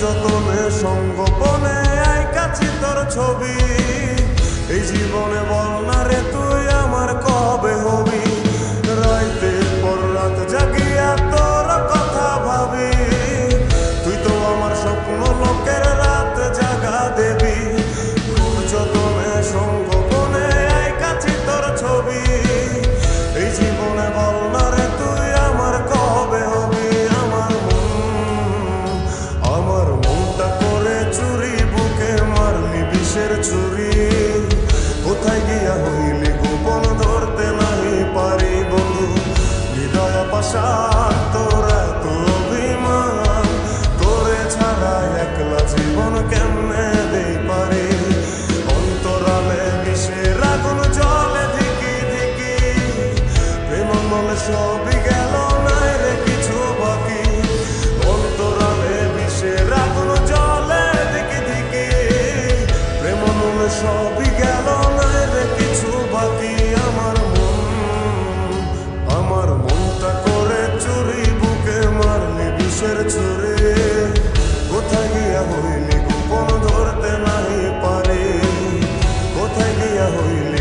যতনে সঙ্গোপনে আই কাছে তোর ছবি। এই জীবনে বল না রে তুই আমার কবে হবি? রাইতে পর রাত জাগিয়া তোর কথা ভাবি। তুই তো আমার স্বপ্ন লোকের কোথায় গিয়া হইলে গোপন ধরতে নাহি পারি, বন্ধু। হৃদয় পাশার তোরা তো অভিমান, তোরে ছাড়া একলা জীবন কেমনে দিই পারি? অন্তরালে মিশে রাগুন জলে ধিকি ধিকি প্রেম মনে সবই গেল, নাই রে কিছু বাকি। অন্তরালে মিশে রাগুন জলে ধিকি ধিকি প্রেম মনে 我愿意